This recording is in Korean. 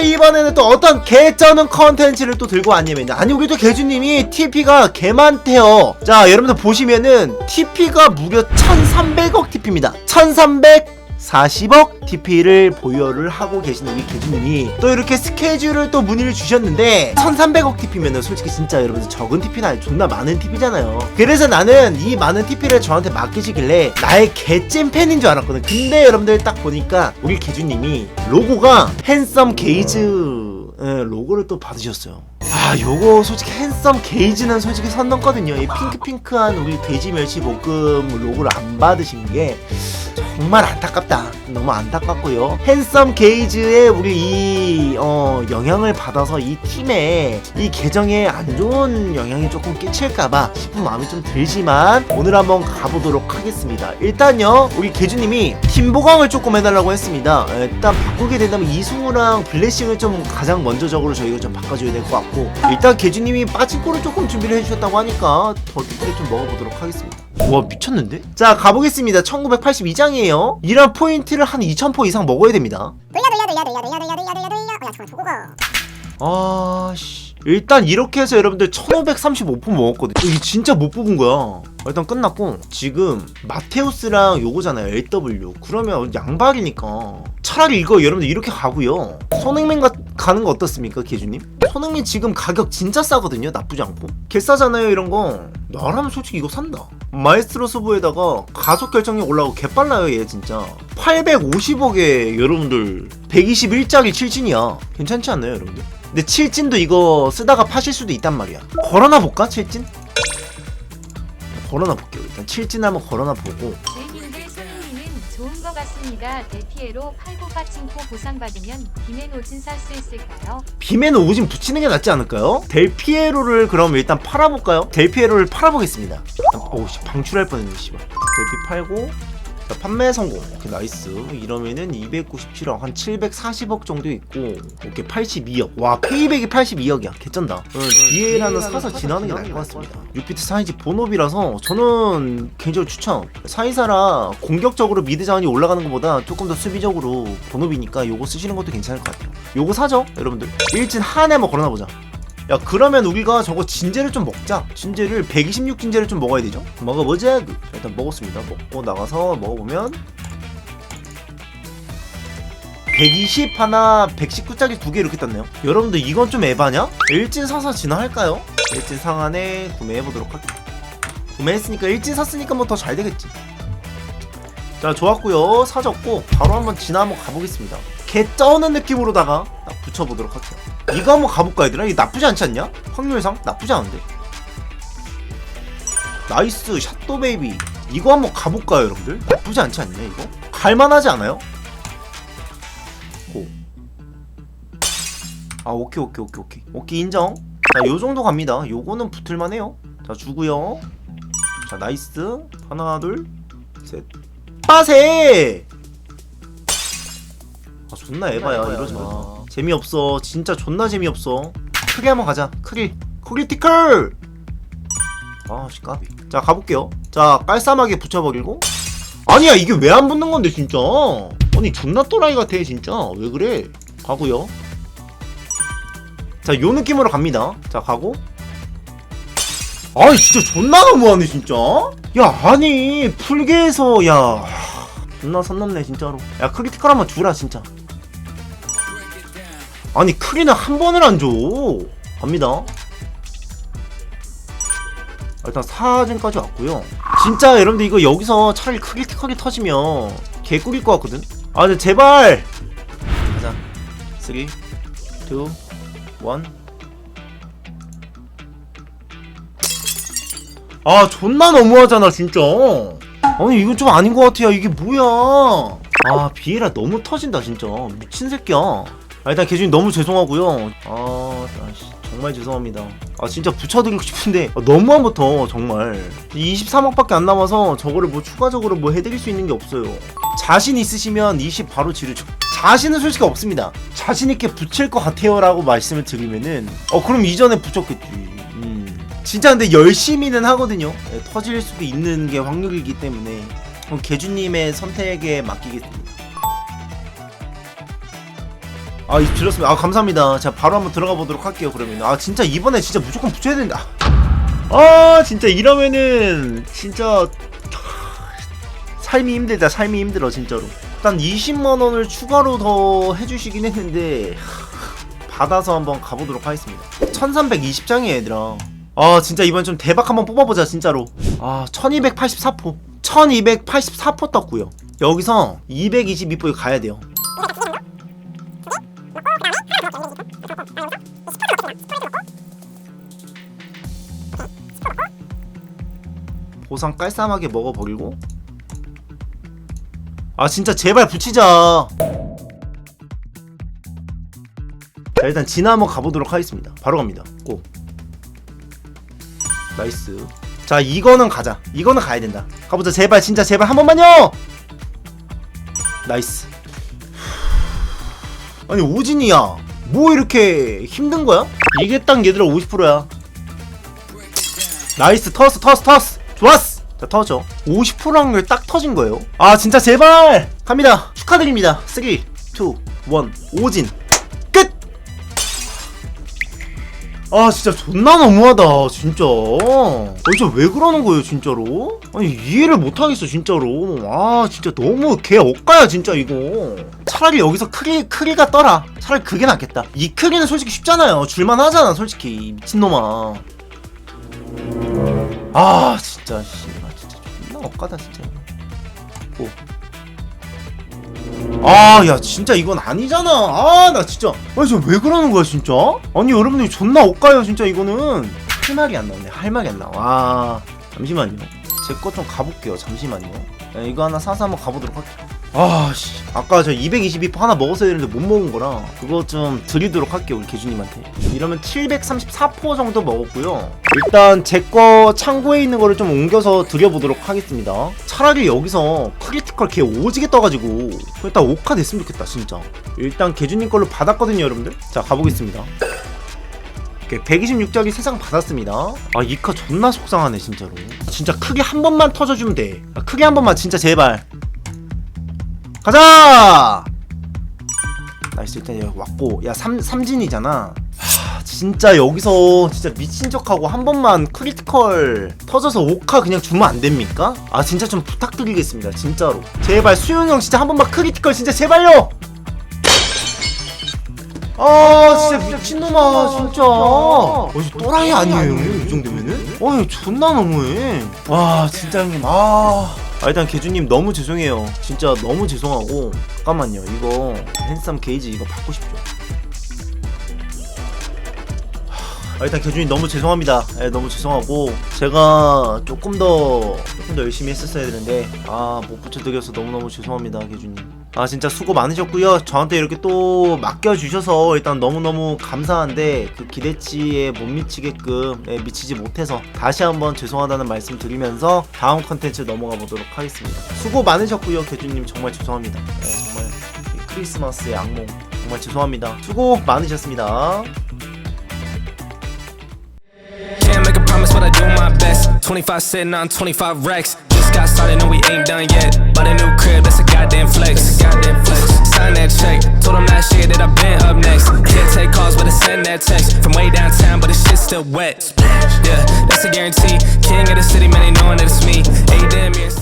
이번에는 또 어떤 개쩌는 컨텐츠를 또 들고 왔냐면요. 아니 우리 또 개주님이 TP가 개 많대요. 자 여러분들 보시면은 TP가 무려 1300억 TP입니다. 1300 40억 TP를 보유를 하고 계시는 우리 개주님이 또 이렇게 스케줄을 또 문의를 주셨는데 1300억 TP면은 솔직히 진짜 여러분들 적은 TP는 아니 존나 많은 TP잖아요. 그래서 나는 이 많은 TP를 저한테 맡기시길래 나의 개찐 팬인 줄 알았거든. 근데 여러분들 딱 보니까 우리 개주님이 로고가 핸섬 게이즈 예, 로고를 또 받으셨어요. 아 요거 솔직히 핸섬 게이지는 솔직히 선 넘거든요. 이 핑크핑크한 우리 돼지 멸치 볶음 로고를 안 받으신 게 정말 안타깝다. 너무 안타깝고요. 핸섬 게이즈의 우리 이 어, 영향을 받아서 이 팀에 이 계정에 안 좋은 영향이 조금 끼칠까봐 싶은 마음이 좀 들지만 오늘 한번 가보도록 하겠습니다. 일단요 우리 개주님이 팀 보강을 조금 해달라고 했습니다. 에, 일단 바꾸게 된다면 이승우랑 블레싱을 좀 가장 먼저적으로 저희가 좀 바꿔줘야 될 것 같고 일단 개주님이 빠진코를 조금 준비를 해주셨다고 하니까 더 뒷풀이 좀 먹어보도록 하겠습니다. 와 미쳤는데? 자 가보겠습니다 1982장이에요 이런 포인트를 한 2000포 이상 먹어야 됩니다 돌려 돌려 돌려 돌려 돌려 돌려 돌려 돌려 돌려 야 잠깐 저거 가 아씨 일단 이렇게 해서 여러분들 1535포 먹었거든요 이게 진짜 못 뽑은 거야 일단 끝났고 지금 마테우스랑 요거잖아요 LW 그러면 양발이니까 차라리 이거 여러분들 이렇게 가고요 손흥민 가, 가는 거 어떻습니까 기준님? 손흥민 지금 가격 진짜 싸거든요 나쁘지 않고 개 싸잖아요 이런 거 나라면 솔직히 이거 산다. 마에스트로 수부에다가 가속 결정력 올라오고 개빨라요 얘 진짜. 850억에 여러분들 121짜리 7진이야. 괜찮지 않나요 여러분들? 근데 7진도 이거 쓰다가 파실 수도 있단 말이야. 걸어놔 볼까 7진? 걸어놔 볼게요 일단. 7진 한번 걸어놔 보고 좋은 것 같습니다. 대피해로 팔고 빠친코 보상받으면 오진 살 수 있을까요? 오진 붙이는 게 낫지 않을까요? 델피에로를 그럼 일단 팔아볼까요? 델피에로를 팔아보겠습니다 오우씨 방출할 뻔했네 씨발 델피 팔고 자, 판매 성공. 오케이 나이스. 이러면은 297억 한 740억 정도 있고 오케이 82억. 와 페이백이 82억이야. 개쩐다. 응, DA라는 사서 지나는 게 나을 것 같습니다. 6비트 사이즈 본업이라서 저는 개인적으로 추천. 사이사라 공격적으로 미드 자원이 올라가는 것보다 조금 더 수비적으로 본업이니까 요거 쓰시는 것도 괜찮을 것 같아요. 요거 사죠 여러분들? 일진 한해 뭐 걸어놔보자 야 그러면 우리가 저거 진제를 좀 먹자. 진제를 126 진제를 좀 먹어야 되죠? 먹어보자. 자, 일단 먹었습니다. 먹고 나가서 먹어보면 120 하나 119짜리 두 개 이렇게 떴네요. 여러분들 이건 좀 에바냐? 일진 사서 진화할까요? 일진 상한에 구매해보도록 할게요. 구매했으니까 일진 샀으니까 뭐 더 잘 되겠지. 자 좋았고요. 사졌고 바로 한번 진화 한번 가보겠습니다 개 쩌는 느낌으로다가 딱 붙여보도록 할게요 이거 한번 가볼까 얘들아? 이거 나쁘지 않지 않냐? 확률상 나쁘지 않은데 나이스 샷도 베이비 이거 한번 가볼까요 여러분들? 나쁘지 않지 않냐 이거? 갈만하지 않아요? 고. 아 오케이 오케이 오케이 오케이 오케이 인정 자 요정도 갑니다 요거는 붙을만해요 자 주고요 자 나이스 하나 둘셋 빠세 아 존나 에바야 이러지 마 재미없어. 진짜 존나 재미없어. 크게 한번 가자. 크릴 크리티컬 아씨 까비 자 가볼게요. 자 깔쌈하게 붙여버리고. 아니야 이게 왜 안 붙는 건데 진짜? 아니 존나 또라이 같아 진짜. 왜 그래? 가고요. 자 요 느낌으로 갑니다. 자 가고. 아이 진짜 존나 너무하네 진짜. 야 아니 풀게에서 야. 존나 선 넘네 진짜로. 야 크리티컬 한번 주라 진짜 아니 크리는 한 번을 안 줘. 갑니다. 일단 사진까지 왔고요. 진짜 여러분들 이거 여기서 차라리 크리티컬이 터지면 개꿀일 것 같거든. 아, 근데 제발. 가자. 3, 2, 1. 아, 존나 너무하잖아, 진짜. 아니, 이건 좀 아닌 것 같아요. 이게 뭐야. 아, 비에라 너무 터진다, 진짜. 미친 새끼야. 아, 일단 개준이 너무 죄송하고요. 아, 아씨, 정말 죄송합니다. 아, 진짜 붙여드리고 싶은데 아, 너무한 부터 정말 23억밖에 안 남아서 저거를 뭐 추가적으로 뭐 해드릴 수 있는 게 없어요. 자신 있으시면 20 바로 지르죠. 자신은 솔직히 없습니다. 자신 있게 붙일 것 같아요라고 말씀을 드리면은 어 그럼 이전에 붙였겠지. 음. 진짜 근데 열심히는 하거든요. 예, 터질 수도 있는 게 확률이기 때문에 그럼 개주님의 선택에 맡기겠습니다. 아, 이- 들었습니다. 아, 감사합니다. 자, 바로 한번 들어가 보도록 할게요, 그러면. 아, 진짜 이번에 진짜 무조건 붙여야 된다. 아, 진짜 이러면은, 진짜. 삶이 힘들다, 삶이 힘들어, 진짜로. 일단 20만원을 추가로 더 해주시긴 했는데, 받아서 한번 가보도록 하겠습니다. 1320장이에요, 얘들아. 아, 진짜 이번 좀 대박 한번 뽑아보자, 진짜로. 아, 1284포. 1284포 떴고요. 여기서 222포에 가야 돼요. 보상 깔쌈하게 먹어버리고? 아 진짜 제발 붙이자. 자 일단 진화 한번 가보도록 하겠습니다. 바로 갑니다. 고. 나이스. 자 이거는 가자. 이거는 가야 된다. 가보자. 제발 진짜 제발 한 번만요! 나이스. 아니 오진이야. 뭐 이렇게 힘든 거야? 이게 딱 얘들아 50%야 나이스 터스 터스 터스. 좋았어. 자 터져. 50% 확률 딱 터진 거예요. 아 진짜 제발. 갑니다. 축하드립니다. 3 2 1 오진. 끝! 아 진짜 존나 너무하다 진짜. 아 진짜 왜 그러는 거예요 진짜로? 아니 이해를 못하겠어 진짜로. 아 진짜 너무 개 억가야 진짜 이거. 차라리 여기서 크리 크리가 떠라. 차라리 그게 낫겠다. 이 크리는 솔직히 쉽잖아요. 줄만 하잖아 솔직히. 이 미친놈아 아 진짜 씨, 나 진짜 존나 억까다 진짜. 오. 아, 야, 진짜 이건 아니잖아. 아, 나 진짜. 아니, 저왜 그러는 거야, 진짜? 아니, 여러분들 존나 억까요, 진짜 이거는. 할 말이 안 나오네. 할 말이 안 나와. 와, 잠시만요. 제 거 좀 가볼게요. 잠시만요. 야, 이거 하나 사서 한번 가보도록 할게요. 아, 씨. 아까 저 222% 하나 먹었어야 되는데 못 먹은 거라. 그거 좀 드리도록 할게요, 우리 개주님한테. 이러면 734% 정도 먹었고요. 일단 제 거 창고에 있는 거를 좀 옮겨서 드려보도록 하겠습니다. 차라리 여기서 크리티컬 개 오지게 떠가지고 일단 5카 됐으면 좋겠다, 진짜. 일단 개주님 걸로 받았거든요, 여러분들. 자, 가보겠습니다. 126적이 세상 받았습니다. 아, 이카 존나 속상하네, 진짜로. 진짜 크게 한 번만 터져주면 돼. 아, 크게 한 번만, 진짜 제발. 가자! 나이스, 일단 여기 왔고. 야, 삼, 삼진이잖아. 하, 진짜 여기서 진짜 미친 척하고 한 번만 크리티컬 터져서 5카 그냥 주면 안 됩니까? 아, 진짜 좀 부탁드리겠습니다, 진짜로. 제발, 수용 형 진짜 한 번만 크리티컬 진짜 제발요! 아 진짜 미친놈아 진짜 어, 이 또라이 아니에요 이 정도면은? 어이 존나 너무해. 와 진짜 형님. 아 아, 일단 개주님 너무 죄송해요. 진짜 너무 죄송하고. 잠깐만요 이거 핸섬 게이지 이거 받고 싶죠? 아, 일단 개준이 너무 죄송합니다. 예, 너무 죄송하고. 제가 조금 더 조금 더 열심히 했었어야 되는데 아 못 붙여드려서 너무 너무 죄송합니다, 개준님. 아 진짜 수고 많으셨고요. 저한테 이렇게 또 맡겨주셔서 일단 너무 너무 감사한데 그 기대치에 못 미치게끔 예, 미치지 못해서 다시 한번 죄송하다는 말씀 드리면서 다음 컨텐츠 넘어가 보도록 하겠습니다. 수고 많으셨고요, 개준님 정말 죄송합니다. 예, 정말 이 크리스마스의 악몽 정말 죄송합니다. 수고 많으셨습니다. Can't make a promise, but I do my best. 25 sitting on 25 racks. Just got started, and we ain't done yet. But a new crib, that's a goddamn flex. Goddamn flex. Sign that check. Told them last year that I've been up next. Can't take calls, but I send that text. From way downtown, but the shit's still wet. Yeah, that's a guarantee. King of the city, man, they knowing that it's me. Eight damn.